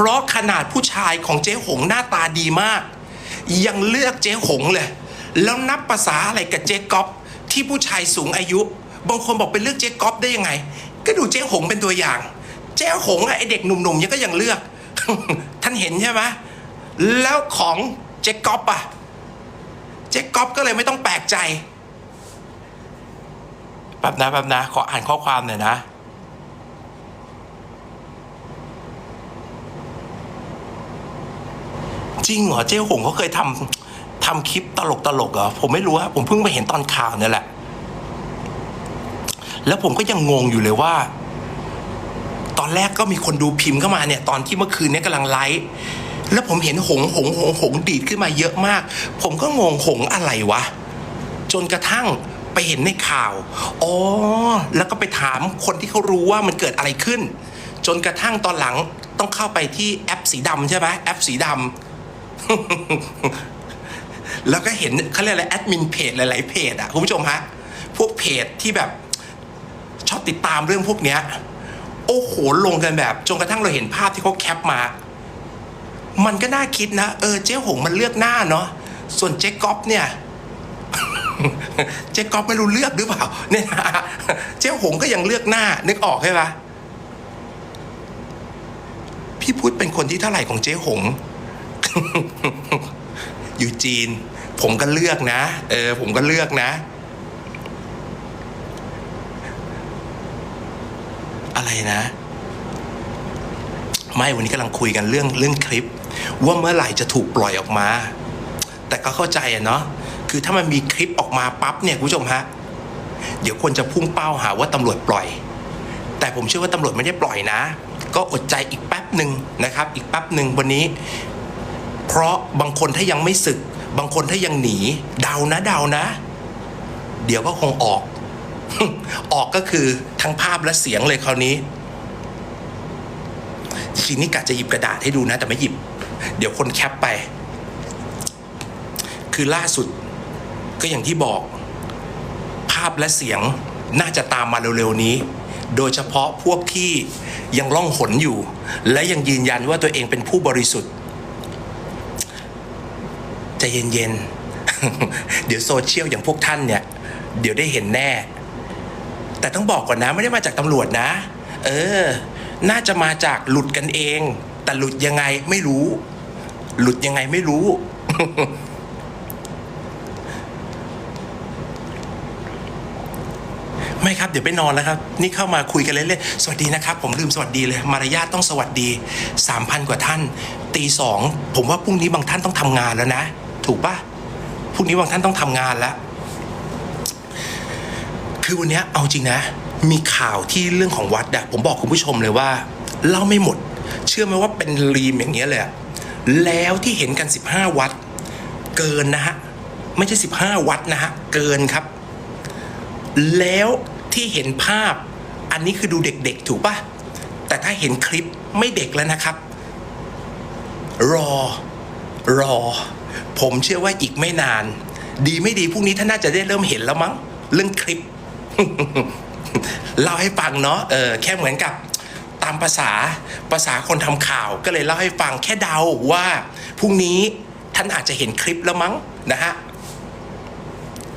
เพราะขนาดผู้ชายของเจ๊หงหน้าตาดีมาก ยังเลือกเจ๊หงเลย แล้วนับภาษาอะไรกับเจ๊ก๊อฟที่ผู้ชายสูงอายุบางคนบอกไปเลือกเจ๊ก๊อฟได้ยังไง ก็ดูเจ๊หงเป็นตัวอย่าง เจ๊หงอะไอเด็กหนุ่มๆยังก็ยังเลือก ท่านเห็นใช่ไหมแล้วของเจ๊ก๊อฟอะเจ๊ก๊อฟก็เลยไม่ต้องแปลกใจแป๊บนะแป๊บนะ ขออ่านข้อความหน่อยนะ จริงเหรอเจ๊หงเขาเคยทำทำคลิปตลกตลกเหรอผมไม่รู้ฮะผมเพิ่งไปเห็นตอนข่าวเนี่ยแหละ แล้วผมก็ยังงงอยู่เลยว่า ตอนแรกก็มีคนดูพิมพ์เข้ามาเนี่ย ตอนที่เมื่อคืนเนี้กำลังไลฟ์แล้วผมเห็นหงหงหงหงดีดขึ้นมาเยอะมาก ผมก็งงหงอะไรวะ จนกระทั่งไปเห็นในข่าว อ๋อ แล้วก็ไปถามคนที่เขารู้ว่ามันเกิดอะไรขึ้น จนกระทั่งตอนหลังต้องเข้าไปที่แอปสีดำใช่ไหมแอปสีดำ แล้วก็เห็นเขาเรียกอะไรแอดมินเพจหลาย ๆ เพจอะคุณผู้ชมฮะ พวกเพจที่แบบ ชอบติดตามเรื่องพวกเนี้ย โอ้โห ลงกันแบบ จนกระทั่งเราเห็นภาพที่เขาแคปมา มันก็น่าคิดนะ เออ เจ๊หงมันเลือกหน้าเนาะ ส่วนเจ๊ก๊อฟเนี่ย เจ๊ก๊อฟไม่รู้เลือกหรือเปล่า เนี่ยเจ๊หงก็ยังเลือกหน้า นึกออกใช่ปะพี่พุทธเป็นคนที่เท่าไหร่ของเจ๊หง อยู่จีน ผมก็เลือกนะ เออ ผมก็เลือกนะ อะไรนะ ไม่วันนี้กำลังคุยกันเรื่องเรื่องคลิป ว่าเมื่อไหร่จะถูกปล่อยออกมา แต่ก็เข้าใจอะเนาะคือถ้ามันมีคลิปออกมาปั๊บเนี่ยคุณผู้ชมฮะเดี๋ยวคนจะพุ่งเป้าหาว่าตำรวจปล่อย แต่ผมเชื่อว่าตำรวจไม่ได้ปล่อยนะ ก็อดใจอีกแป๊บหนึ่งนะครับ อีกแป๊บหนึ่งวันนี้ เพราะบางคนถ้ายังไม่ศึก บางคนถ้ายังหนี เดานะเดานะ เดี๋ยวก็คงออก ออกก็คือทั้งภาพและเสียงเลยคราวนี้ทีนี้กะจะหยิบกระดาษให้ดูนะ แต่ไม่หยิบ เดี๋ยวคนแคปไป คือล่าสุดก็อย่างที่บอก ภาพและเสียงน่าจะตามมาเร็วๆนี้ โดยเฉพาะพวกที่ยังล่องหนอยู่ และยังยืนยันว่าตัวเองเป็นผู้บริสุทธิ์ ใจเย็นๆ เดี๋ยวโซเชียลอย่างพวกท่านเนี่ย เดี๋ยวได้เห็นแน่ แต่ต้องบอกก่อนนะไม่ได้มาจากตำรวจนะ เออ น่าจะมาจากหลุดกันเอง แต่หลุดยังไงไม่รู้ หลุดยังไงไม่รู้ ไม่ครับ เดี๋ยวไปนอนแล้วครับ นี่เข้ามาคุยกันเล่นๆสวัสดีนะครับ ผมลืมสวัสดีเลย มารยาทต้องสวัสดีสามพันกว่าท่าน ตีสองผมว่าพรุ่งนี้บางท่านต้องทำงานแล้วนะ ถูกปะพรุ่งนี้บางท่านต้องทำงานแล้ว คือวันนี้เอาจริงนะ มีข่าวที่เรื่องของวัดอะผมบอกคุณผู้ชมเลยว่าเล่าไม่หมด เชื่อไหมว่าเป็นรีมอย่างเงี้ยเลยแล้วที่เห็นกัน 15 วัด เกินนะฮะไม่ใช่ 15 วัดนะฮะเกินครับ แล้วที่เห็นภาพอันนี้คือดูเด็กๆ ถูกปะแต่ถ้าเห็นคลิปไม่เด็กแล้วนะครับ รอ รอ ผมเชื่อว่าอีกไม่นาน ดีไม่ดีพรุ่งนี้ท่านน่าจะได้เริ่มเห็นแล้วมั้ง เรื่องคลิป เล่าให้ฟังเนาะเออแค่เหมือนกับตามภาษาภาษาคนทำข่าวก็เลยเล่าให้ฟังแค่เดาว่าพรุ่งนี้ท่านอาจจะเห็นคลิปแล้วมั้งนะฮะ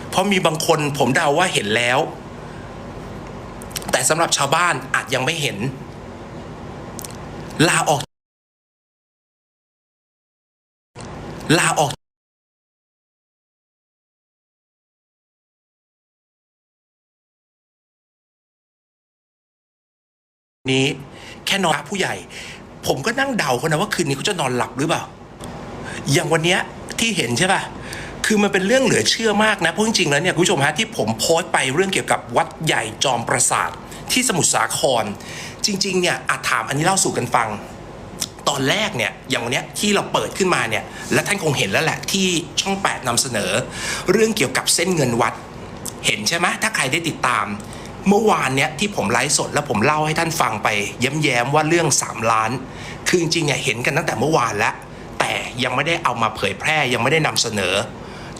เพราะมีบางคนผมเดาว่าเห็นแล้ว แต่สำหรับชาวบ้านอาจยังไม่เห็น ลาออก ลาออกนี้แค่นอนผู้ใหญ่ ผมก็นั่งเดาเขานะว่าคืนนี้เขาจะนอนหลับหรือเปล่า อย่างวันเนี้ยที่เห็นใช่ป่ะ คือมันเป็นเรื่องเหลือเชื่อมากนะ เพราะจริงๆแล้วเนี่ยคุณผู้ชมฮะที่ผมโพสต์ไปเรื่องเกี่ยวกับวัดใหญ่จอมปราสาทที่สมุทรสาคร จริงๆเนี่ยอาจถามอันนี้เล่าสู่กันฟัง ตอนแรกเนี่ยอย่างวันนี้ที่เราเปิดขึ้นมาเนี่ยและท่านคงเห็นแล้วแหละที่ช่อง 8นำเสนอ เรื่องเกี่ยวกับเส้นเงินวัด เห็นใช่ไหมถ้าใครได้ติดตาม เมื่อวานเนี้ยที่ผมไลฟ์สดแล้วผมเล่าให้ท่านฟังไปแย้มๆว่าเรื่อง 3 ล้าน คือจริงๆเนี่ยเห็นกันตั้งแต่เมื่อวานแล้ว แต่ยังไม่ได้เอามาเผยแพร่ยังไม่ได้นำเสนอ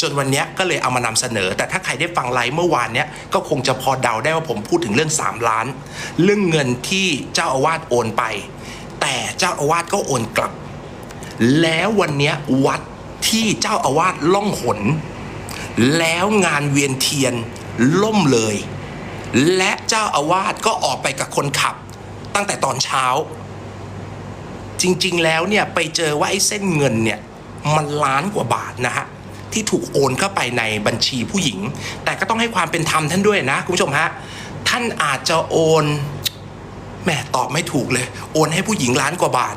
จนวันนี้ก็เลยเอามานำเสนอ แต่ถ้าใครได้ฟังไลฟ์เมื่อวานเนี้ยก็คงจะพอเดาได้ว่าผมพูดถึงเรื่อง 3 ล้าน เรื่องเงินที่เจ้าอาวาสโอนไป แต่เจ้าอาวาสก็โอนกลับ แล้ววันเนี้ยวัดที่เจ้าอาวาสล่องหน แล้วงานเวียนเทียนล่มเลย และเจ้าอาวาสก็ออกไปกับคนขับ ตั้งแต่ตอนเช้า จริงๆแล้วเนี่ยไปเจอว่าไอ้เส้นเงินเนี่ยมันล้านกว่าบาทนะฮะที่ถูกโอนเข้าไปในบัญชีผู้หญิง แต่ก็ต้องให้ความเป็นธรรมท่านด้วยนะคุณผู้ชมฮะท่านอาจจะโอน แม่ตอบไม่ถูกเลย โอนให้ผู้หญิงล้านกว่าบาท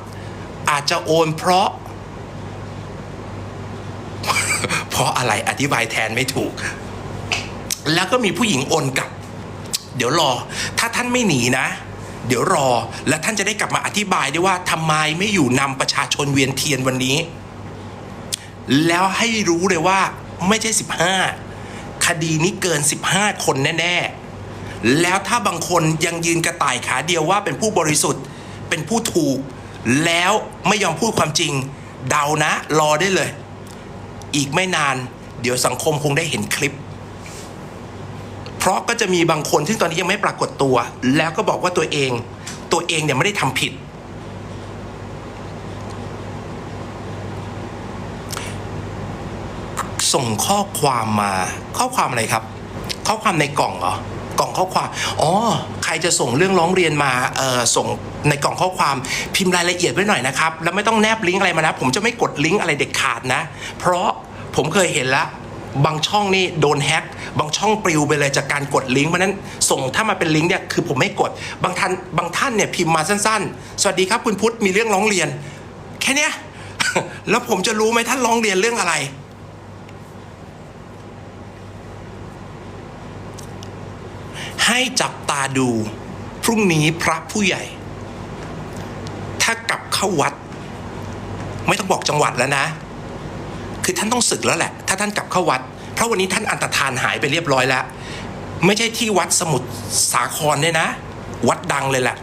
อาจจะโอนเพราะ เพราะอะไรอธิบายแทนไม่ถูก แล้วก็มีผู้หญิงโอนกลับ เดี๋ยวรอ ถ้าท่านไม่หนีนะ เดี๋ยวรอ และท่านจะได้กลับมาอธิบายได้วยว่าทำไมไม่อยู่นำประชาชนเวียนเทียนวันนี้ แล้วให้รู้เลยว่า ไม่ใช่ 15 คดีนี้เกิน 15 คนแน่ ๆ แล้วถ้าบางคนยังยืนกระต่ายขาเดียวว่าเป็นผู้บริสุทธิ์เป็นผู้ถูก แล้วไม่ยอมพูดความจริง เดานะ รอได้เลย อีกไม่นาน เดี๋ยวสังคมคงได้เห็นคลิป เพราะก็จะมีบางคนซึ่งตอนนี้ยังไม่ปรากฏตัว แล้วก็บอกว่าตัวเอง ตัวเองเนี่ยไม่ได้ทำผิด ส่งข้อความมาข้อความอะไรครับ ข้อความในกล่องเหรอ กล่องข้อความอ๋อใครจะส่งเรื่องร้องเรียนมาส่งในกล่องข้อความพิมพ์รายละเอียดไว้หน่อยนะครับ แล้วไม่ต้องแนบลิงก์อะไรมานะ ผมจะไม่กดลิงก์อะไรเด็ดขาดนะ เพราะผมเคยเห็นละบางช่องนี่โดนแฮ็กบางช่องปลิวไปเลยจากการกดลิงก์เพราะฉะนั้นส่งถ้ามาเป็นลิงก์เนี่ยคือผมไม่กดบางท่านบางท่านเนี่ยพิมพ์มาสั้นๆ สวัสดีครับคุณพุทธมีเรื่องร้องเรียน แค่เนี้ยแล้วผมจะรู้ไหมท่านร้องเรียนเรื่องอะไร ให้จับตาดู พรุ่งนี้พระผู้ใหญ่ ถ้ากลับเข้าวัด ไม่ต้องบอกจังหวัดแล้วนะ คือท่านต้องศึกแล้วแหละ ถ้าท่านกลับเข้าวัด เพราะวันนี้ท่านอันตรธานหายไปเรียบร้อยแล้ว ไม่ใช่ที่วัดสมุทรสาครเนี่ยนะ วัดดังเลยแหละ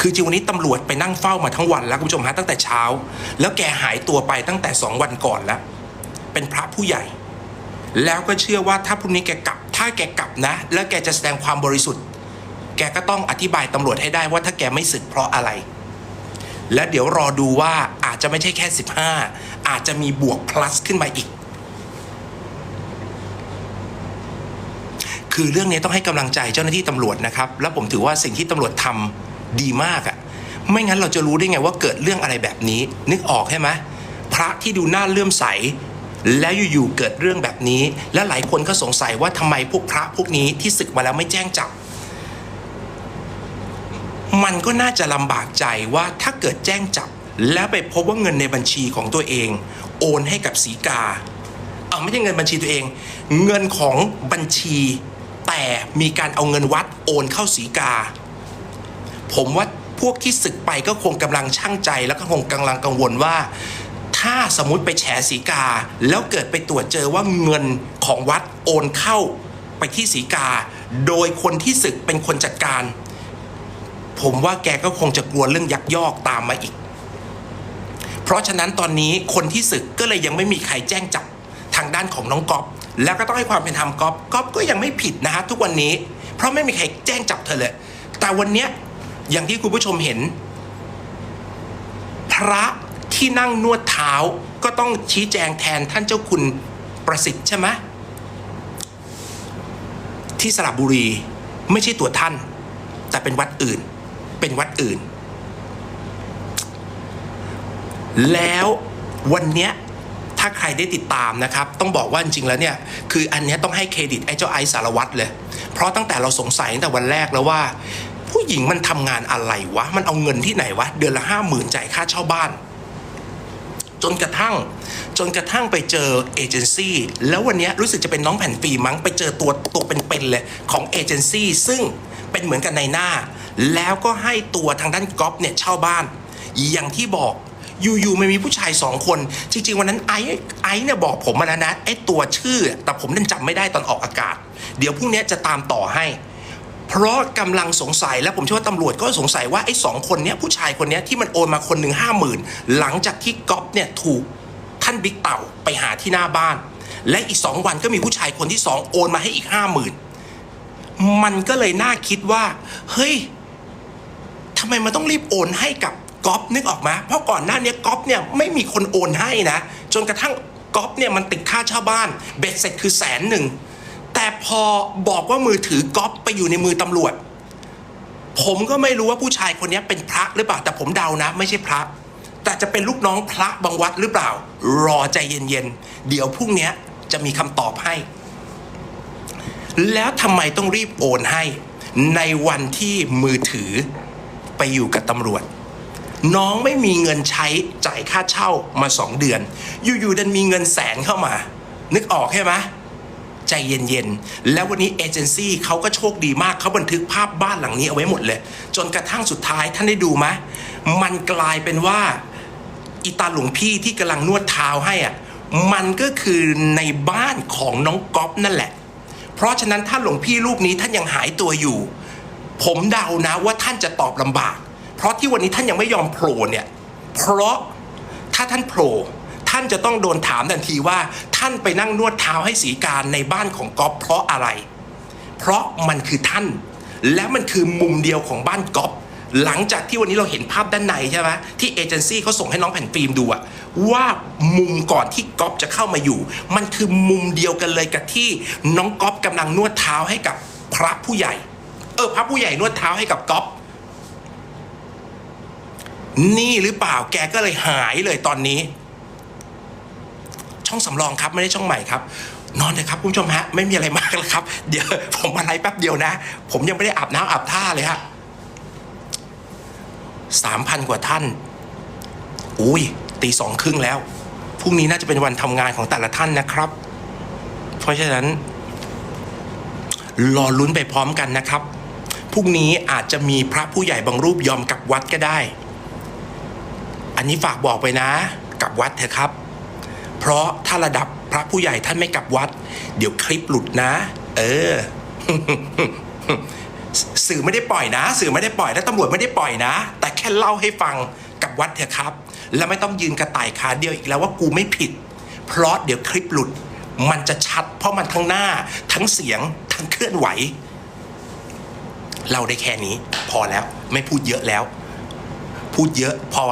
คือจริงวันนี้ตำรวจไปนั่งเฝ้ามาทั้งวันแล้วคุณผู้ชมฮะตั้งแต่เช้า แล้วแกหายตัวไปตั้งแต่สองวันก่อนแล้ว เป็นพระผู้ใหญ่ แล้วก็เชื่อว่าถ้าพรุ่งนี้แกกลับ ถ้าแกกลับนะ แล้วแกจะแสดงความบริสุทธิ์ แกก็ต้องอธิบายตำรวจให้ได้ว่าถ้าแกไม่สึกเพราะอะไร แล้วเดี๋ยวรอดูว่าอาจจะไม่ใช่แค่ 15 อาจจะมีบวก plus ขึ้นมาอีก คือเรื่องนี้ต้องให้กำลังใจเจ้าหน้าที่ตำรวจนะครับ แล้วผมถือว่าสิ่งที่ตำรวจทำดีมากอะไม่งั้นเราจะรู้ได้ไงว่าเกิดเรื่องอะไรแบบนี้ นึกออกใช่ไหมพระที่ดูน่าเลื่อมใส แล้วอยู่ๆเกิดเรื่องแบบนี้ และหลายคนก็สงสัยว่าทำไมพวกพระพวกนี้ที่ศึกมาแล้วไม่แจ้งจับ มันก็น่าจะลำบากใจว่าถ้าเกิดแจ้งจับ แล้วไปพบว่าเงินในบัญชีของตัวเอง โอนให้กับสีกาเอาไม่ใช่เงินบัญชีตัวเอง เงินของบัญชี แต่มีการเอาเงินวัดโอนเข้าสีกา ผมว่าพวกที่ศึกไปก็คงกำลังช่างใจ แล้วก็คงกำลังกังวลว่า ถ้าสมมติไปแฉสีกา แล้วเกิดไปตรวจเจอว่าเงินของวัดโอนเข้าไปที่สีกา โดยคนที่ศึกเป็นคนจัดการ ผมว่าแกก็คงจะกลัวเรื่องยักยอกตามมาอีก เพราะฉะนั้นตอนนี้คนที่ศึกก็เลยยังไม่มีใครแจ้งจับทางด้านของน้องก๊อฟแล้วก็ต้องให้ความเป็นธรรมก๊อฟก๊อฟก็ยังไม่ผิดนะฮะทุกวันนี้ เพราะไม่มีใครแจ้งจับเธอเลย แต่วันเนี้ยอย่างที่คุณผู้ชมเห็น พระ ที่นั่งนวดเท้าก็ต้องชี้แจงแทนท่านเจ้าคุณประสิทธิ์ใช่ไหมที่สระบุรีไม่ใช่ตัวท่าน แต่เป็นวัดอื่น เป็นวัดอื่น แล้ววันเนี้ยถ้าใครได้ติดตามนะครับ ต้องบอกว่าจริงๆแล้วเนี่ยคืออันนี้ต้องให้เครดิตไอ้เจ้าไอซ์สารวัตรเลย เพราะตั้งแต่เราสงสัยตั้งแต่วันแรกแล้วว่า ผู้หญิงมันทำงานอะไรวะ มันเอาเงินที่ไหนวะ เดือนละห้าหมื่นจ่ายค่าเช่าบ้าน จนกระทั่ง จนกระทั่งไปเจอเอเจนซี่แล้ววันนี้รู้สึกจะเป็นน้องแผ่นฟิล์มมั้งไปเจอตัวตัวเป็นๆเลยของเอเจนซี่ซึ่งเป็นเหมือนกันในหน้า แล้วก็ให้ตัวทางด้านก๊อฟเนี่ยเช่าบ้าน อย่างที่บอกอยู่ๆมันมีผู้ชายสองคน จริง ๆ วันนั้นไอ้ไอ้เนี่ยบอกผมมาแล้วนะไอ้ตัวชื่อ แต่ผมนั่นจำไม่ได้ตอนออกอากาศ เดี๋ยวพรุ่งนี้จะตามต่อให้ เพราะกำลังสงสัยและผมเชื่อว่าตำรวจก็สงสัยว่าไอ้สองคนนี้ผู้ชายคนนี้ที่มันโอนมาคนหนึ่งห้าหมื่นหลังจากที่ก๊อฟเนี่ยถูกท่านบิ๊กเต่าไปหาที่หน้าบ้าน และอีกสองวันก็มีผู้ชายคนที่สองโอนมาให้อีกห้าหมื่นมันก็เลยน่าคิดว่า เฮ้ยทำไมมันต้องรีบโอนให้กับก๊อฟนึกออกไหมเพราะก่อนหน้านี้ก๊อฟเนี่ยไม่มีคนโอนให้นะ จนกระทั่งก๊อฟเนี่ยมันติดค่าเช่าบ้าน เบ็ดเสร็จคือแสนหนึ่ง แต่พอบอกว่ามือถือก๊อฟไปอยู่ในมือตำรวจ ผมก็ไม่รู้ว่าผู้ชายคนนี้เป็นพระหรือเปล่า แต่ผมเดานะ ไม่ใช่พระ แต่จะเป็นลูกน้องพระบางวัดหรือเปล่า รอใจเย็นๆ เดี๋ยวพรุ่งนี้จะมีคำตอบให้ แล้วทำไมต้องรีบโอนให้ ในวันที่มือถือไปอยู่กับตำรวจน้องไม่มีเงินใช้จ่ายค่าเช่ามาสองเดือน อยู่ๆดันมีเงินแสนเข้ามา นึกออกใช่ไหม ใจเย็นๆ แล้ววันนี้เอเจนซี่เขาก็โชคดีมากเขาบันทึกภาพบ้านหลังนี้เอาไว้หมดเลย จนกระทั่งสุดท้ายท่านได้ดูไหมมันกลายเป็นว่าอีตาหลวงพี่ที่กำลังนวดเท้าให้อะมันก็คือในบ้านของน้องก๊อฟนั่นแหละ เพราะฉะนั้นถ้าหลวงพี่รูปนี้ท่านยังหายตัวอยู่ ผมเดานะว่าท่านจะตอบลำบาก เพราะที่วันนี้ท่านยังไม่ยอมโผล่เนี่ย เพราะถ้าท่านโผล่ ท่านจะต้องโดนถามทันทีว่า ท่านไปนั่งนวดเท้าให้สีการในบ้านของก๊อฟเพราะอะไร เพราะมันคือท่าน และมันคือมุมเดียวของบ้านก๊อฟหลังจากที่วันนี้เราเห็นภาพด้านในใช่ไหมที่เอเจนซี่เขาส่งให้น้องแผ่นฟิล์มดูอะว่ามุมก่อนที่ก๊อฟจะเข้ามาอยู่ มันคือมุมเดียวกันเลยกับที่น้องก๊อฟกำลังนวดเท้าให้กับพระผู้ใหญ่ เออพระผู้ใหญ่นวดเท้าให้กับก๊อฟนี่หรือเปล่าแกก็เลยหายเลยตอนนี้ ช่องสำรองครับไม่ได้ช่องใหม่ครับ นอนเลยครับคุณผู้ชมฮะไม่มีอะไรมากแล้วครับ เดี๋ยวผมอะไรแป๊บเดียวนะ ผมยังไม่ได้อาบน้ำอาบท่าเลยฮะสามพันกว่าท่าน อุ้ยตีสองครึ่งแล้วพรุ่งนี้น่าจะเป็นวันทำงานของแต่ละท่านนะครับ เพราะฉะนั้น รอลุ้นไปพร้อมกันนะครับพรุ่งนี้อาจจะมีพระผู้ใหญ่บางรูปยอมกลับวัดก็ได้ อันนี้ฝากบอกไปนะ กลับวัดเถอะครับ เพราะถ้าระดับพระผู้ใหญ่ท่านไม่กลับวัด เดี๋ยวคลิปหลุดนะ เออ สื่อไม่ได้ปล่อยนะ สื่อไม่ได้ปล่อยและตำรวจไม่ได้ปล่อยนะ แต่แค่เล่าให้ฟังกับวัดเถอะครับ แล้วไม่ต้องยืนกระต่ายขาเดียวอีกแล้วว่ากูไม่ผิด เพราะเดี๋ยวคลิปหลุด มันจะชัด เพราะมันทั้งหน้า ทั้งเสียง ทั้งเคลื่อนไหว เราได้แค่นี้ พอแล้วไม่พูดเยอะแล้ว พูดเยอะพอ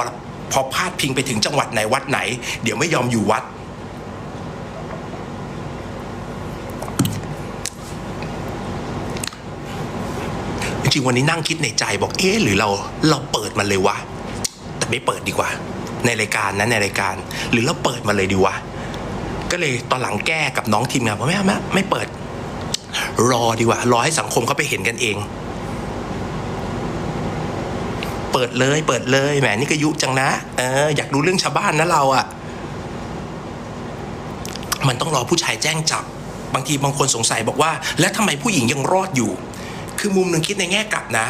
พอพาดพิงไปถึงจังหวัดไหนวัดไหน เดี๋ยวไม่ยอมอยู่วัด ริง ๆ วันนี้นั่งคิดในใจบอกเอ๊ะหรือเราเราเปิดมันเลยวะแต่ไม่เปิดดีกว่า ในรายการนะในรายการ หรือเราเปิดมาเลยดีวะก็เลยตอนหลังแก้กับน้องทีมงานบอกไม่ไม่ไม่เปิด รอดีกว่ารอให้สังคมเขาไปเห็นกันเอง เปิดเลย เปิดเลยแหมนี่ก็ยุจังนะเอออยากรู้เรื่องชาวบ้านนะเราอะมันต้องรอผู้ชายแจ้งจับ บางทีบางคนสงสัยบอกว่า แล้วทำไมผู้หญิงยังรอดอยู่ คือมุมหนึ่งคิดในแง่กลับนะ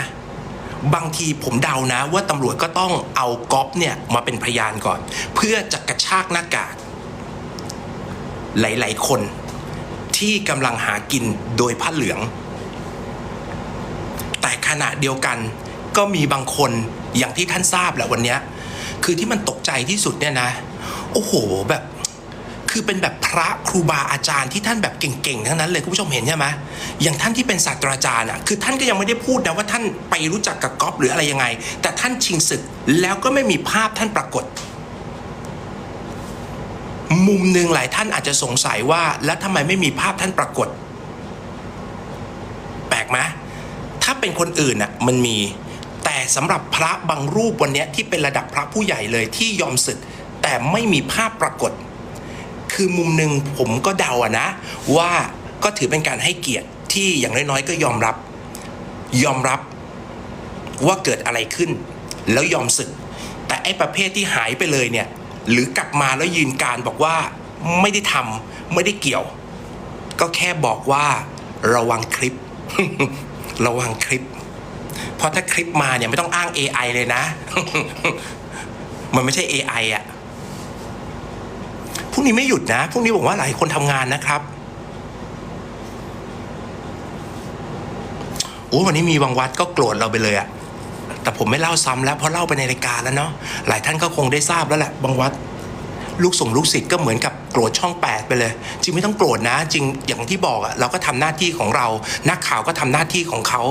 บางทีผมเดานะ ว่าตำรวจก็ต้องเอาก๊อฟเนี่ยมาเป็นพยานก่อน เพื่อจะกระชากหน้ากากหลาย ๆ คนที่กำลังหากินโดยผ้าเหลือง แต่ขณะเดียวกันก็มีบางคนอย่างที่ท่านทราบแหละวันนี้ คือที่มันตกใจที่สุดเนี่ยนะ โอ้โหแบบ คือเป็นแบบพระครูบาอาจารย์ที่ท่านแบบเก่งๆทั้งนั้นเลยคุณผู้ชมเห็นใช่ไหมอย่างท่านที่เป็นศาสตราจารย์อะคือท่านก็ยังไม่ได้พูดนะว่าท่านไปรู้จักกับก๊อฟหรืออะไรยังไง แต่ท่านชิงศึกแล้วก็ไม่มีภาพท่านปรากฏ มุมหนึ่งหลายท่านอาจจะสงสัยว่า แล้วทำไมไม่มีภาพท่านปรากฏ แปลกไหมถ้าเป็นคนอื่นอะมันมีแต่สำหรับพระบางรูปวันนี้ที่เป็นระดับพระผู้ใหญ่เลยที่ยอมศึกแต่ไม่มีภาพปรากฏ คือมุมหนึ่งผมก็เดาอะนะ ว่าก็ถือเป็นการให้เกียรติที่อย่างน้อยๆ ก็ยอมรับ ยอมรับว่าเกิดอะไรขึ้น แล้วยอมสึก แต่ไอ้ประเภทที่หายไปเลยเนี่ย หรือกลับมาแล้วยืนการบอกว่าไม่ได้ทำไม่ได้เกี่ยว ก็แค่บอกว่าระวังคลิป ระวังคลิป เพราะถ้าคลิปมาเนี่ยไม่ต้องอ้าง AI เลยนะ มันไม่ใช่ AI อะพรุ่ งนี้ไม่หยุดนะพรุ่งนี้บอกว่าหลายคนทำงานนะครับโอ้วันนี้มีบางวัดก็โกรธเราไปเลยอะแต่ผมไม่เล่าซ้ำแล้วเพราะเล่าไปในรายการแล้วเนาะหลายท่านก็คงได้ทราบแล้วแหละบางวัดลูกส่งลูกศิษย์ก็เหมือนกับโกรธช่องแปดไปเลย จริงไม่ต้องโกรธนะ จริงอย่างที่บอกอะเราก็ทำหน้าที่ของเรา นักข่าวก็ทำหน้าที่ของเขา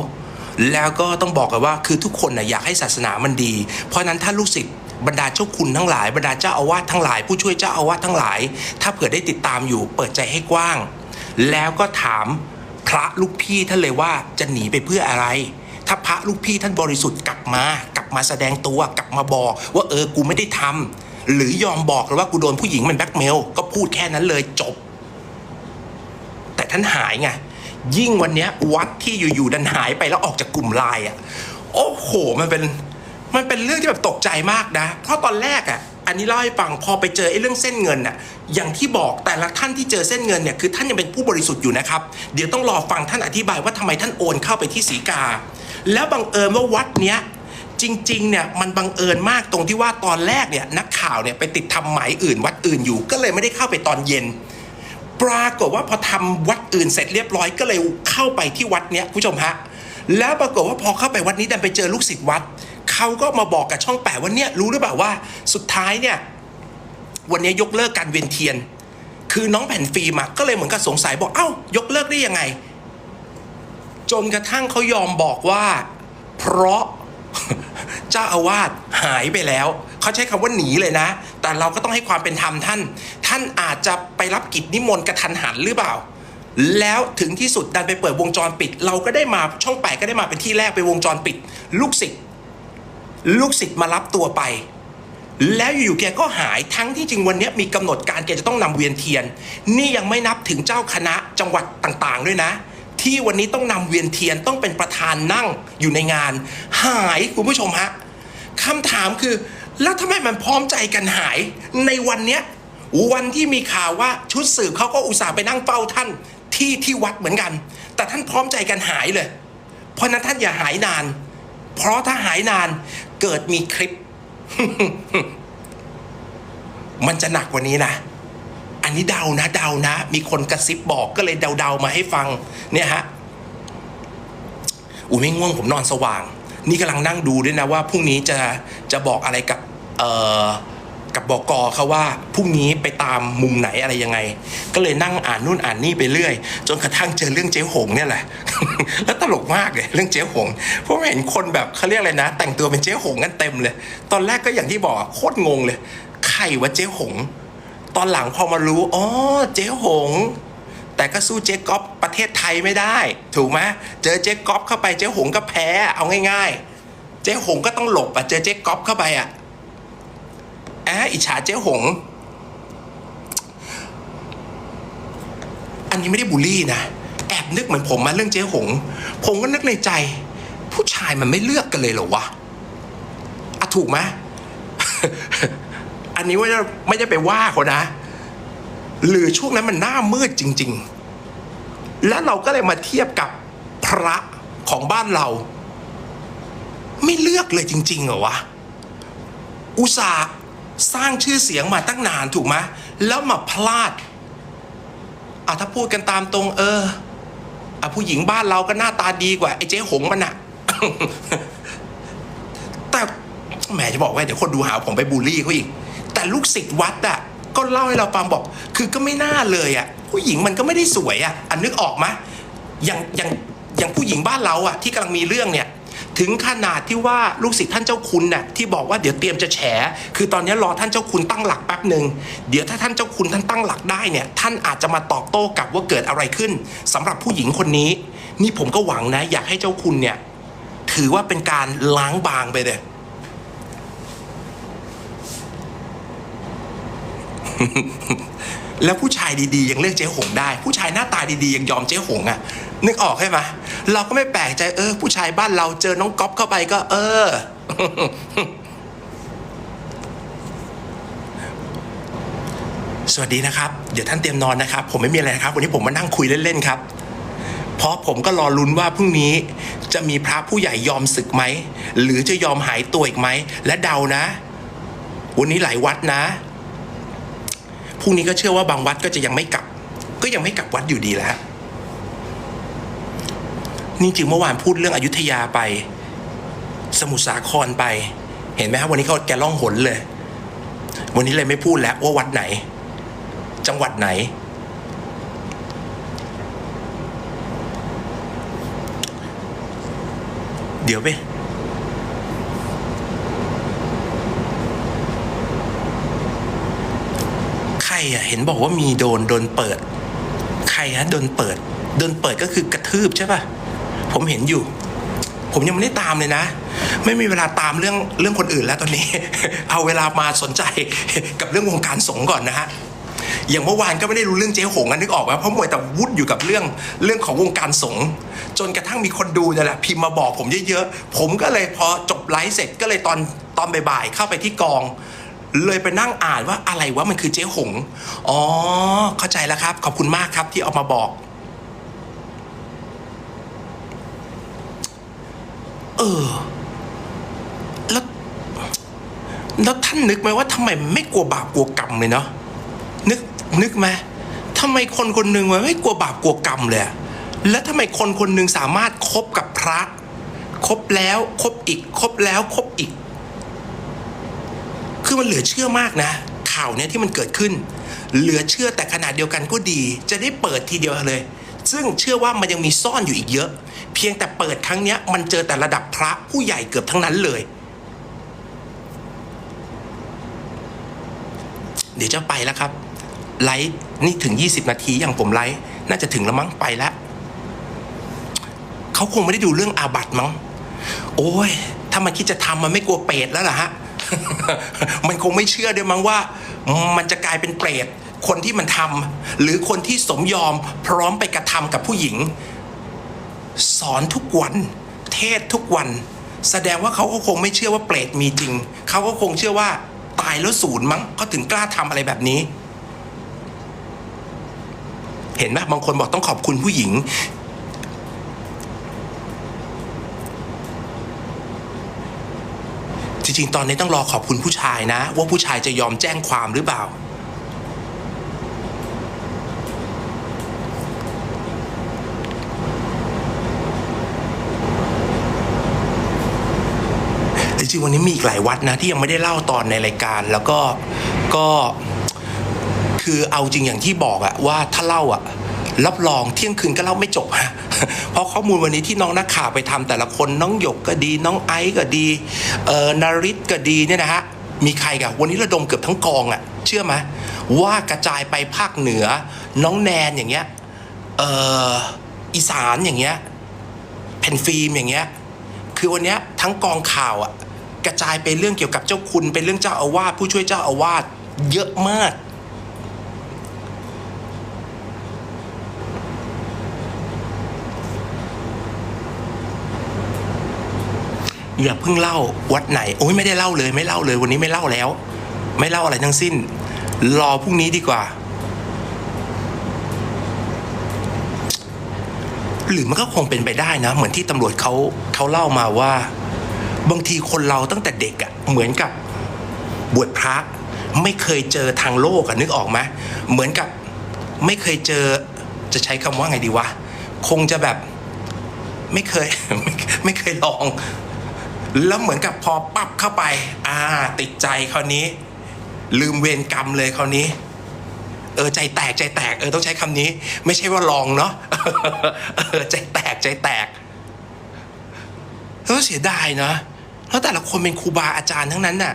แล้วก็ต้องบอกกันว่าคือทุกคนนะอยากให้ศาสนามันดี เพราะนั้นถ้าลูกศิษย์ บรรดาเจ้าคุณทั้งหลายบรรดาเจ้าอาวาสทั้งหลาย ผู้ช่วยเจ้าอาวาสทั้งหลาย ถ้าเผื่อได้ติดตามอยู่ เปิดใจให้กว้าง แล้วก็ถามพระลูกพี่ท่านเลยว่าจะหนีไปเพื่ออะไร ถ้าพระลูกพี่ท่านบริสุทธิ์กลับมากลับมาแสดงตัวกลับมาบอกว่าเออกูไม่ได้ทำหรือยอมบอกเลยว่ากูโดนผู้หญิงมันแบล็กเมลก็พูดแค่นั้นเลยจบ แต่ท่านหายไงยิ่งวันนี้วัดที่อยู่ๆดันหายไปแล้วออกจากกลุ่มไลน์อะโอ้โหมันเป็น มันเป็นเรื่องที่แบบตกใจมากนะ เพราะตอนแรกอะ อันนี้เล่าให้ฟังพอไปเจอไอ้เรื่องเส้นเงินอะ อย่างที่บอกแต่ละท่านที่เจอเส้นเงินเนี่ยคือท่านยังเป็นผู้บริสุทธิ์อยู่นะครับ เดี๋ยวต้องรอฟังท่านอธิบายว่าทำไมท่านโอนเข้าไปที่สีกา แล้วบังเอิญว่าวัดเนี้ยจริงๆ เนี่ยมันบังเอิญมากตรงที่ว่าตอนแรกเนี่ยนักข่าวเนี่ยไปติดทำหมายอื่น วัดอื่นอยู่ก็เลยไม่ได้เข้าไปตอนเย็น ปรากฏว่าพอทำวัดอื่นเสร็จเรียบร้อยก็เลยเข้าไปที่วัดเนี้ยคุณผู้ชมฮะแล้วปรากฏว่าพอเข้าไปวัดนี้ดันไปเจอลูกศิษย์วัด เขาก็มาบอกกับช่องแปดว่าเนี่ยรู้หรือเปล่าว่าสุดท้ายเนี่ยวันนี้ยกเลิกการเวียนเทียน คือน้องแผ่นฟิล์มก็เลยเหมือนกับสงสัยบอกเอ้ายกเลิกได้ยังไง จนกระทั่งเขายอมบอกว่า เพราะเจ้าอาวาสหายไปแล้ว เขาใช้คำว่าหนีเลยนะ แต่เราก็ต้องให้ความเป็นธรรมท่าน ท่านอาจจะไปรับกิจนิมนต์กระทันหันหรือเปล่า แล้วถึงที่สุดดันไปเปิดวงจรปิด เราก็ได้มาช่องแปดก็ได้มาเป็นที่แรกไปวงจรปิด ลูกศิษย์ ลูกศิษย์มารับตัวไป แล้วอยู่ๆแกก็หายทั้งที่จริงวันนี้มีกำหนดการแกจะต้องนำเวียนเทียน นี่ยังไม่นับถึงเจ้าคณะจังหวัดต่างๆ ด้วยนะ ที่วันนี้ต้องนำเวียนเทียนต้องเป็นประธานนั่งอยู่ในงาน หายคุณผู้ชมฮะคำถามคือ แล้วทำไมมันพร้อมใจกันหายในวันเนี้ยวันที่มีข่าวว่าชุดสืบเขาก็อุตส่าห์ไปนั่งเฝ้าท่านที่ที่วัดเหมือนกัน แต่ท่านพร้อมใจกันหายเลย เพราะนั้นท่านอย่าหายนาน เพราะถ้าหายนานเกิดมีคลิป มันจะหนักกว่านี้นะ อันนี้เดานะเดานะ มีคนกระซิบบอกก็เลยเดาๆมาให้ฟัง เนี่ยฮะอุ้ยไม่ง่วงผมนอนสว่าง นี่กำลังนั่งดูด้วยนะว่าพรุ่งนี้จะจะบอกอะไรกับ เอ่อ กับบอกกเขาว่าพรุ่งนี้ไปตามมุมไหนอะไรยังไง ก็เลยนั่งอ่านนู่นอ่านนี่ไปเรื่อย จนกระทั่งเจอเรื่องเจ๊หงเนี่ยแหละ แล้วตลกมากเลยเรื่องเจ๊หงเพราะเห็นคนแบบเขาเรียกอะไรนะ แต่งตัวเป็นเจ๊หงกันเต็มเลย ตอนแรกก็อย่างที่บอกโคตรงงเลยใครว่าเจ๊หง ตอนหลังพอมารู้อ๋อเจ๊หงแต่ก็สู้เจ๊ก๊อฟประเทศไทยไม่ได้ ถูกไหมเจอเจ๊ก๊อฟเข้าไปเจ๊หงก็แพ้เอาง่าย ๆ เจ๊หงก็ต้องหลบอะเจอเจ๊ก๊อฟเข้าไปอะ อะอิจฉาเจ๊หง อันนี้ไม่ได้บูลลี่นะ แอบนึกเหมือนผมมาเรื่องเจ๊หง ผมก็นึกในใจ ผู้ชายมันไม่เลือกกันเลยเหรอวะอะถูกไหมอันนี้ว่าไม่ได้ไปว่าเขานะ หรือช่วงนั้นมันหน้ามืดจริง ๆ แล้วเราก็เลยมาเทียบกับพระของบ้านเรา ไม่เลือกเลยจริง ๆ เหรอวะ อุตส่าห์ สร้างชื่อเสียงมาตั้งนานถูกไหมแล้วมาพลาดอะถ้าพูดกันตามตรงเอออะผู้หญิงบ้านเราก็หน้าตาดีกว่าไอ้เจ๊หงมันอะแต่แหมจะบอกว่าเดี๋ยวคนดูหาผมไปบูลลี่เขาอีก แต่ลูกศิษย์วัดอะก็เล่าให้เราฟังบอก คือก็ไม่น่าเลยอะผู้หญิงมันก็ไม่ได้สวยอะอันนึกออกมอย่างอย่างอย่างผู้หญิงบ้านเราอะที่กำลังมีเรื่องเนี่ย ถึงขนาดที่ว่าลูกศิษย์ท่านเจ้าคุณน่ะที่บอกว่าเดี๋ยวเตรียมจะแฉ คือตอนนี้รอท่านเจ้าคุณตั้งหลักแป๊บหนึ่งเดี๋ยวถ้าท่านเจ้าคุณท่านตั้งหลักได้เนี่ยท่านอาจจะมาตอบโต้กลับว่าเกิดอะไรขึ้นสำหรับผู้หญิงคนนี้ นี่ผมก็หวังนะ อยากให้เจ้าคุณเนี่ยถือว่าเป็นการล้างบางไปเลยแล้วผู้ชายดีๆยังเลือกเจ๊หงได้ ผู้ชายหน้าตาดีๆยังยอมเจ๊หงอะ่ะ นึกออกใช่ไหมเราก็ไม่แปลกใจเออ ผู้ชายบ้านเราเจอน้องก๊อฟเข้าไปก็ เออ สวัสดีนะครับ เดี๋ยวท่านเตรียมนอนนะครับ ผมไม่มีอะไรนะครับ วันนี้ผมมานั่งคุยเล่นๆครับ เพราะผมก็รอลุ้นว่าพรุ่งนี้จะมีพระผู้ใหญ่ยอมศึกไหม หรือจะยอมหายตัวอีกไหม และเดานะ วันนี้หลายวัดนะพรุ่งนี้ก็เชื่อว่าบางวัดก็จะยังไม่กลับ ก็ยังไม่กลับวัดอยู่ดีแล้ว นี่จึงเมื่อวานพูดเรื่องอยุธยาไป สมุทรสาครไป เห็นไหมครับวันนี้เขาแกล่องหนเลย วันนี้เลยไม่พูดแล้วว่าวัดไหน จังหวัดไหน เดี๋ยวไปใครอะเห็นบอกว่ามีโดนโดนเปิด ใครฮะโดนเปิด โดนเปิดก็คือกระทืบใช่ป่ะ ผมเห็นอยู่ ผมยังไม่ได้ตามเลยนะ ไม่มีเวลาตามเรื่องเรื่องคนอื่นแล้วตอนนี้ เอาเวลามาสนใจกับเรื่องวงการสงก่อนนะฮะอย่างเมื่อวานก็ไม่ได้รู้เรื่องเจ๊หงกันนึกออกไหมเพราะมวยแต่วุ่นอยู่กับเรื่องเรื่องของวงการสงฆ์จนกระทั่งมีคนดูเนี่ยแหละพิมพ์มาบอกผมเยอะๆ ผมก็เลยพอจบไลฟ์เสร็จก็เลยตอนตอนบ่ายๆเข้าไปที่กอง เลยไปนั่งอ่านว่าอะไรวะมันคือเจ๊หง อ๋อ เข้าใจแล้วครับ ขอบคุณมากครับที่เอามาบอก ออ แล้วแล้วท่านนึกไหมว่าทำไมไม่กลัวบาปกลัวกรรมเลยเนาะนึกนึกไหมทำไมคนคนหนึ่งมันไม่กลัวบาปกลัวกรรมเลยอะแล้วทำไมคนคนหนึ่งสามารถคบกับพระคบแล้วคบอีกคบแล้วคบอีก คือมันเหลือเชื่อมากนะ ข่าวเนี้ยที่มันเกิดขึ้น เหลือเชื่อแต่ขนาดเดียวกันก็ดี จะได้เปิดทีเดียวเลย ซึ่งเชื่อว่ามันยังมีซ่อนอยู่อีกเยอะ เพียงแต่เปิดครั้งเนี้ยมันเจอแต่ระดับพระผู้ใหญ่เกือบทั้งนั้นเลย เดี๋ยวจะไปแล้วครับ ไลฟ์นี่ถึง 20 นาทีอย่างผมไลฟ์น่าจะถึงแล้วมั้งไปแล้วเขาคงไม่ได้ดูเรื่องอาบัตมั้งโอ้ย ถ้ามันคิดจะทำมันไม่กลัวเปรตแล้วล่ะฮะ มันคงไม่เชื่อด้วยมั้งว่า มันจะกลายเป็นเปรตคนที่มันทำหรือคนที่สมยอมพร้อมไปกระทำกับผู้หญิง สอนทุกวัน เทศทุกวัน แสดงว่าเขาก็คงไม่เชื่อว่าเปรตมีจริง เขาก็คงเชื่อว่าตายแล้วศูนย์มั้งเขาถึงกล้าทำอะไรแบบนี้ เห็นไหมบางคนบอกต้องขอบคุณผู้หญิง จริงๆ ตอนนี้ต้องรอขอบคุณผู้ชายนะ ว่าผู้ชายจะยอมแจ้งความหรือเปล่า ริงๆวันนี้มีอีกหลายวัดนะที่ยังไม่ได้เล่าตอนในรายการ แล้วก็ก็คือเอาจริงอย่างที่บอกอะว่าถ้าเล่าอะรับรองเที่ยงคืนก็เล่าไม่จบฮะเพราะข้อมูลวันนี้ที่น้องนักข่าวไปทำแต่ละคนน้องหยกก็ดี น้องไอซ์ก็ดีเอ่อนาริศก็ดีเนี่ยนะฮะมีใครกันวันนี้ระดมเกือบทั้งกองอะเชื่อไหมว่ากระจายไปภาคเหนือ น้องแนนอย่างเงี้ยเอ่ออีสานอย่างเงี้ยแผ่นฟิล์มอย่างเงี้ยคือวันนี้ทั้งกองข่าวอะ กระจายไปเรื่องเกี่ยวกับเจ้าคุณ เป็นเรื่องเจ้าอาวาสผู้ช่วยเจ้าอาวาสเยอะมาก อย่าเพิ่งเล่าวัดไหน โอ้ยไม่ได้เล่าเลยไม่เล่าเลยวันนี้ไม่เล่าแล้ว ไม่เล่าอะไรทั้งสิ้น รอพรุ่งนี้ดีกว่า หรือมันก็คงเป็นไปได้นะ เหมือนที่ตำรวจเขาเขาเล่ามาว่า บางทีคนเราตั้งแต่เด็กอะ่ะเหมือนกับบวชพระไม่เคยเจอทางโลกอะนึกออกไหมเหมือนกับไม่เคยเจอจะใช้คำว่าไงดีวะ คงจะแบบไม่เคยไม่ไม่เคยลอง แล้วเหมือนกับพอปั๊บเข้าไป อ่า ติดใจคราวนี้ ลืมเวรกรรมเลยคราวนี้ เออใจแตกใจแตกเออต้องใช้คำนี้ ไม่ใช่ว่าลองเนาะเออใจแตกใจแตกเออเสียดายนะ แล้วแต่ละคนเป็นครูบาอาจารย์ทั้งนั้นน่ะ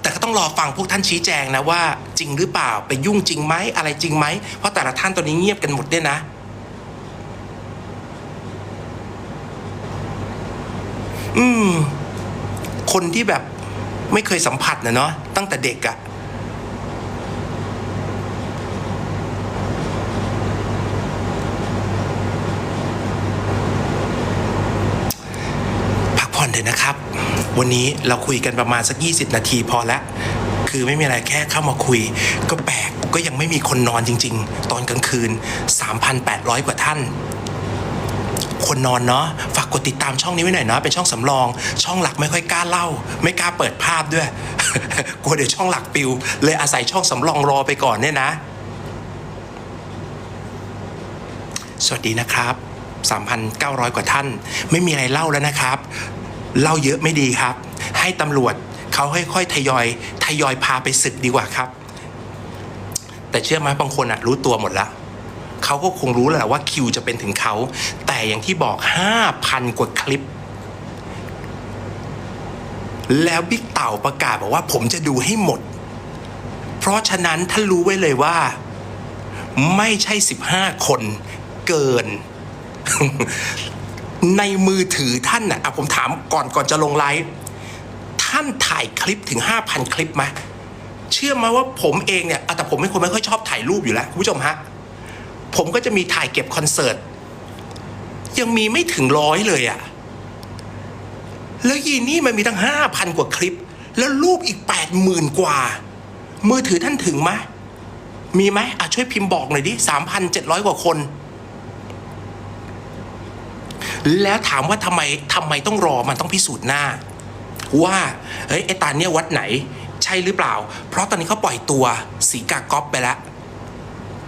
แต่ก็ต้องรอฟังพวกท่านชี้แจงนะว่า จริงหรือเปล่าไปยุ่งจริงไหมอะไรจริงไหมเพราะแต่ละท่านตอนนี้เงียบกันหมดเนี่ยนะ อืม คนที่แบบไม่เคยสัมผัสนะเนาะตั้งแต่เด็กอะพักผ่อน เถอะนะครับ วันนี้เราคุยกันประมาณสัก 20 นาทีพอแล้วคือไม่มีอะไรแค่เข้ามาคุย ก็แปลกก็ยังไม่มีคนนอนจริง ๆ ตอนกลางคืน 3,800 กว่าท่านคนนอนเนาะฝากกดติดตามช่องนี้ไว้หน่อยนะเป็นช่องสำรอง ช่องหลักไม่ค่อยกล้าเล่า ไม่กล้าเปิดภาพด้วยกลัวเดี๋ยวช่องหลักปิว เลยอาศัยช่องสำรองรอไปก่อนเนี่ยนะ สวัสดีนะครับ 3,900 กว่าท่าน ไม่มีอะไรเล่าแล้วนะครับ เล่าเยอะไม่ดีครับ ให้ตำรวจเขาค่อยๆทยอยทยอยพาไปศึกดีกว่าครับ แต่เชื่อไหมบางคนอะรู้ตัวหมดแล้วเขาก็คงรู้แล้วแหละว่าคิวจะเป็นถึงเขา แต่อย่างที่บอก 5,000 กว่าคลิป แล้วบิ๊กเต่าประกาศบอกว่าผมจะดูให้หมด เพราะฉะนั้นท่านรู้ไว้เลยว่า ไม่ใช่ 15 คนเกิน ในมือถือท่านน่ะอะผมถามก่อนก่อนจะลงไลฟ์ท่านถ่ายคลิปถึง 5,000 คลิปไหมเชื่อไหมว่าผมเองเนี่ยแต่ผมเป็นคนไม่ค่อยชอบถ่ายรูปอยู่แล้วคุณผู้ชมฮะผมก็จะมีถ่ายเก็บคอนเสิร์ตยังมีไม่ถึงร้อยเลยอะแล้วยีนี่มันมีตั้ง 5,000 กว่าคลิป แล้วรูปอีก 80,000 กว่า มือถือท่านถึงไหมมีไหมอะช่วยพิมพ์บอกหน่อยดิ3,700 กว่าคน แล้วถามว่าทำไมทำไมต้องรอมันต้องพิสูจน์หน้า ว่าเฮ้ยไอตาเนี่ยวัดไหน ใช่หรือเปล่า เพราะตอนนี้เขาปล่อยตัวสีกากอปไปแล้ว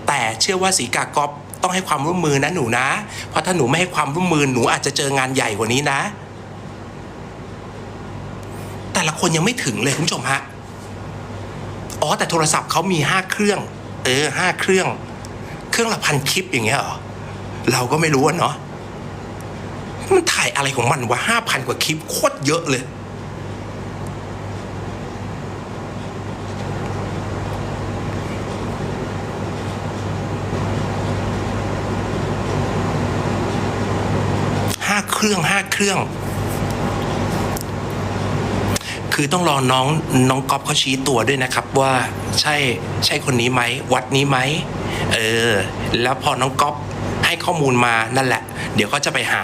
แต่เชื่อว่าสีกากอปต้องให้ความร่วมมือนะหนูนะ เพราะถ้าหนูไม่ให้ความร่วมมือหนูอาจจะเจองานใหญ่กว่านี้นะ แต่ละคนยังไม่ถึงเลยคุณผู้ชมฮะอ๋อแต่โทรศัพท์เขามีห้าเครื่อง เออห้าเครื่อง เครื่องละพันคลิปอย่างเงี้ยเหรอเราก็ไม่รู้อะเนาะ มันถ่ายอะไรของมันวะห้าพันกว่าคลิปโคตรเยอะเลย ห้าเครื่องห้าเครื่อง คือต้องรอน้องน้องก๊อฟเขาชี้ตัวด้วยนะครับว่าใช่ใช่คนนี้ไหม วัดนี้ไหม เออ แล้วพอน้องก๊อฟให้ข้อมูลมานั่นแหละ เดี๋ยวเขาจะไปหา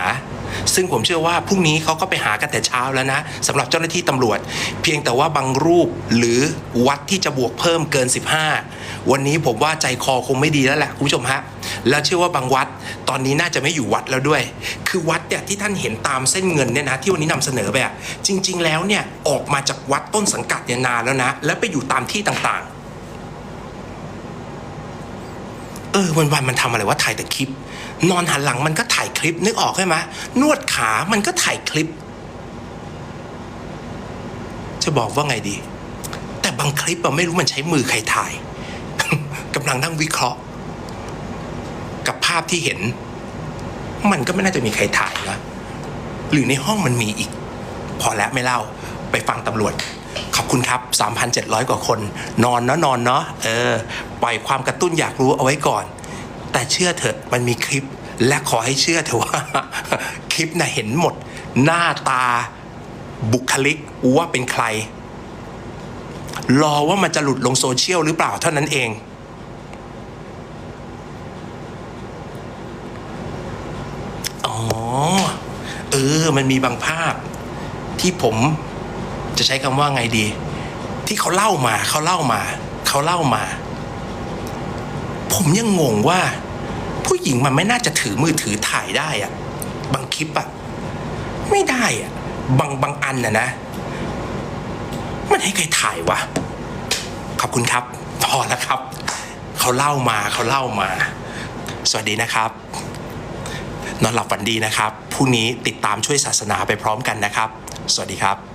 ซึ่งผมเชื่อว่าพรุ่งนี้เขาก็ไปหากันแต่เช้าแล้วนะสำหรับเจ้าหน้าที่ตำรวจ เพียงแต่ว่าบางรูปหรือวัดที่จะบวกเพิ่มเกิน 15 วันนี้ผมว่าใจคอคงไม่ดีแล้วแหละคุณผู้ชมฮะแล้วเชื่อว่าบางวัดตอนนี้น่าจะไม่อยู่วัดแล้วด้วย คือวัดเนี่ยที่ท่านเห็นตามเส้นเงินเนี่ยนะที่วันนี้นำเสนอไปอะจริง ๆ แล้วเนี่ยออกมาจากวัดต้นสังกัดเนี่ยนานแล้วนะ แล้วไปอยู่ตามที่ต่างๆ เออวันวันมันทำอะไรว่าถ่ายแต่คลิป นอนหันหลังมันก็ถ่ายคลิปนึกออกใช่ไหมนวดขามันก็ถ่ายคลิป จะบอกว่าไงดี แต่บางคลิปอะไม่รู้มันใช้มือใครถ่ายกำลังนั่งวิเคราะห์ กับภาพที่เห็น มันก็ไม่น่าจะมีใครถ่ายนะหรือในห้องมันมีอีก พอแล้วไม่เล่าไปฟังตำรวจ ขอบคุณครับ 3,700 กว่าคน นอนเนาะนอนเนาะเออปล่อยความกระตุ้นอยากรู้เอาไว้ก่อน แต่เชื่อเถอะมันมีคลิปและขอให้เชื่อเถอะว่า คลิปน่ะเห็นหมด หน้าตาบุคลิกว่าเป็นใคร รอว่ามันจะหลุดลงโซเชียลหรือเปล่าเท่านั้นเอง อ๋อ เออ มันมีบางภาพที่ผม จะใช้คำว่าไงดี ที่เขาเล่ามาเขาเล่ามา เขาเล่ามา ผมยังงงว่า ผู้หญิงมันไม่น่าจะถือมือถือถ่ายได้อะบางคลิปอะไม่ได้อะบางบางอันนะนะ มันให้ใครถ่ายวะ ขอบคุณครับพอแล้วครับ เขาเล่ามาเขาเล่ามา สวัสดีนะครับนอนหลับฝันดีนะครับพรุ่งนี้ติดตามช่วยศาสนาไปพร้อมกันนะครับ สวัสดีครับ